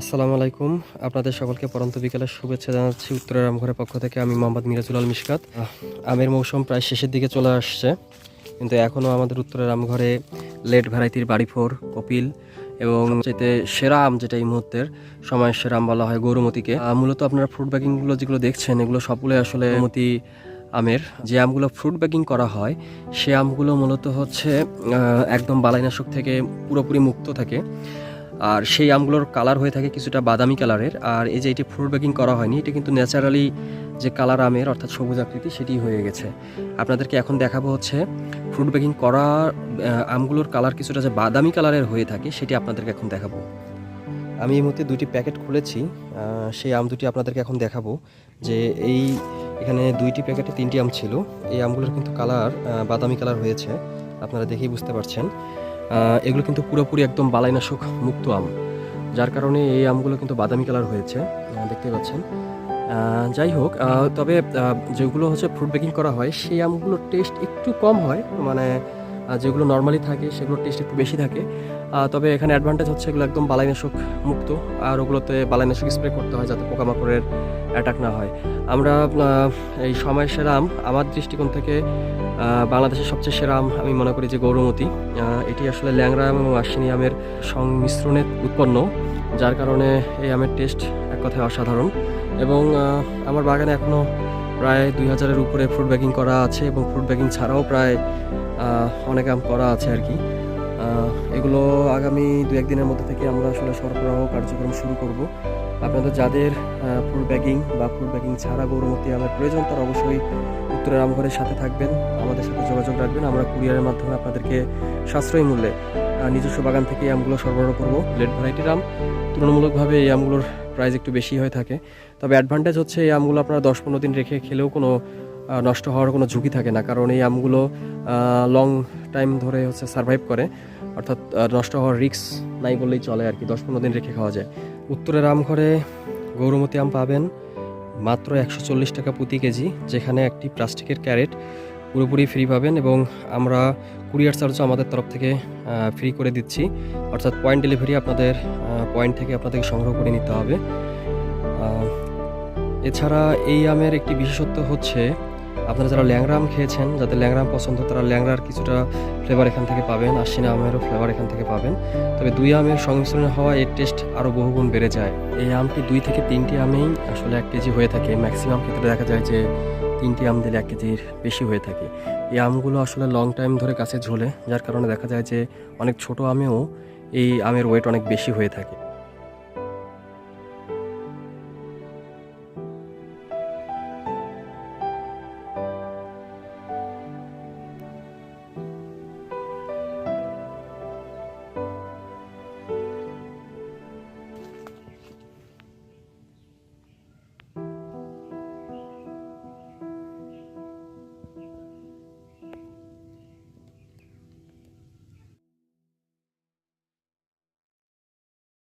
আসসালামু আলাইকুম। আপনাদের সকলকে পরন্ত বিকেলের শুভেচ্ছা জানাচ্ছি উত্তরের রামঘরের পক্ষ থেকে। আমি মোহাম্মদ মিরাজুল আল মিশকাত। আমের মৌসুম প্রায় শেষের দিকে চলে আসছে, কিন্তু এখনও আমাদের উত্তরের রামঘরে লেট ভ্যারাইটির বাড়ি ফোর কপিল এবং যেতে সেরা আম যেটা এই মুহূর্তের সময় সেরা আম বলা হয় গৌরমতিকে। মূলত আপনারা ফ্রুট ব্যাগিংগুলো যেগুলো দেখছেন, এগুলো সবগুলো আসলে মতি আমের। যে আমগুলো ফ্রুট ব্যাগিং করা হয়, সে আমগুলো মূলত হচ্ছে একদম বালাইনাশক থেকে পুরোপুরি মুক্ত থাকে। আর সেই আমগুলোর কালার হয়ে থাকে কিছুটা বাদামি কালারের আর এই যে এটি ফ্রুট ব্যাগিং করা হয়নি, এটা কিন্তু ন্যাচারালি যে কালার আমের, অর্থাৎ সবুজ আকৃতি সেটি হয়ে গেছে। আপনাদেরকে এখন দেখাবো হচ্ছে ফ্রুট ব্যাগিং করা আমগুলোর কালার কিছুটা যে বাদামি কালারের হয়ে থাকে, সেটি আপনাদেরকে এখন দেখাবো। আমি এই মুহূর্তে দুটি প্যাকেট খুলেছি সেই আম দুটি আপনাদেরকে এখন দেখাবো যে এই এখানে দুইটি প্যাকেটে তিনটি আম ছিল। এই আমগুলোর কিন্তু কালার বাদামি কালার হয়েছে, আপনারা দেখেই বুঝতে পারছেন। এগুলো কিন্তু পুরোপুরি একদম বালাইনাশক মুক্ত আম, যার কারণে এই আমগুলো কিন্তু বাদামি কালার হয়েছে দেখতে পাচ্ছেন। যাই হোক তবে যেগুলো হচ্ছে ফ্রুট বেকিং করা হয়, সেই আমগুলোর টেস্ট একটু কম হয় মানে যেগুলো নর্মালি থাকে, সেগুলোর টেস্ট একটু বেশি থাকে। তবে এখানে অ্যাডভান্টেজ হচ্ছে এগুলো একদম বালাইনাশক মুক্ত, আর ওগুলোতে বালাইনাশক স্প্রে করতে হয় যাতে পোকামাকড়ের অ্যাটাক না হয়। আমরা এই সময় সেরা আম, আমার দৃষ্টিকোণ থেকে বাংলাদেশের সবচেয়ে সেরা আম আমি মনে করি যে গৌরমতি। এটি আসলে ল্যাংরা এবং আশ্বিনী আমের সংমিশ্রণে উৎপন্ন, যার কারণে এই আমের টেস্ট এক কথায় অসাধারণ। এবং আমার বাগানে এখনও প্রায় দুই হাজারের উপরে ফ্রুট ব্যাগিং করা আছে এবং ফ্রুট ব্যাগিং ছাড়াও প্রায় অনেক আম করা আছে আর কি। এগুলো আগামী দু একদিনের মধ্যে থেকে আমরা আসলে সরবরাহ কার্যক্রম শুরু করব। আপনাদের যাদের ফুড ব্যাগিং বা ফুড ব্যাগিং ছাড়া গৌরমতি আমের প্রয়োজন, তারা অবশ্যই উত্তরের আমঘরের সাথে থাকবেন, আমাদের সাথে যোগাযোগ রাখবেন। আমরা কুরিয়ারের মাধ্যমে আপনাদেরকে সাশ্রয়ী মূল্যে নিজস্ব বাগান থেকে এই আমগুলো সরবরাহ করব। লেট ভ্যারাইটির আম, তুলনামূলকভাবে এই আমগুলোর প্রাইস একটু বেশি হয়ে থাকে। তবে অ্যাডভান্টেজ হচ্ছে এই আমগুলো আপনারা দশ পনেরো দিন রেখে খেলেও কোনো নষ্ট হওয়ার কোনো ঝুঁকি থাকে না। কারণ এই আমগুলো লং টাইম ধরে হচ্ছে সার্ভাইভ করে। অর্থাৎ নষ্ট হওয়ার রিস্ক নাই বললেই চলে আর কি, দশ পনেরো দিন রেখে খাওয়া যায়। উত্তরের আম ঘরে গৌরমতি আম পাবেন মাত্র একশো চল্লিশ টাকা প্রতি কেজি, যেখানে একটি প্লাস্টিকের ক্যারেট পুরোপুরি ফ্রি পাবেন এবং আমরা কুরিয়ার চার্জও আমাদের তরফ থেকে ফ্রি করে দিচ্ছি। অর্থাৎ পয়েন্ট ডেলিভারি আপনাদের পয়েন্ট থেকে আপনাদেরকে সংগ্রহ করে নিতে হবে। এছাড়া এই আমের একটি বিশেষত্ব হচ্ছে, আপনারা যারা ল্যাংরা আম খেয়েছেন, যাদের ল্যাংরা আম পছন্দ, তারা ল্যাংরার কিছুটা ফ্লেভার এখান থেকে পাবেন, আশ্বিনা আমেরও ফ্লেভার এখান থেকে পাবেন। তবে দুই আমের সংমিশ্রণ হওয়া এর টেস্ট আরও বহুগুণ বেড়ে যায়। এই আমটি দুই থেকে তিনটি আমেই আসলে এক কেজি হয়ে থাকে। ম্যাক্সিমাম ক্ষেত্রে দেখা যায় যে তিনটি আম দিলে এক কেজির বেশি হয়ে থাকে। এই আমগুলো আসলে লং টাইম ধরে কাছে ঝোলে, যার কারণে দেখা যায় যে অনেক ছোট আমেও এই আমের ওয়েট অনেক বেশি হয়ে থাকে।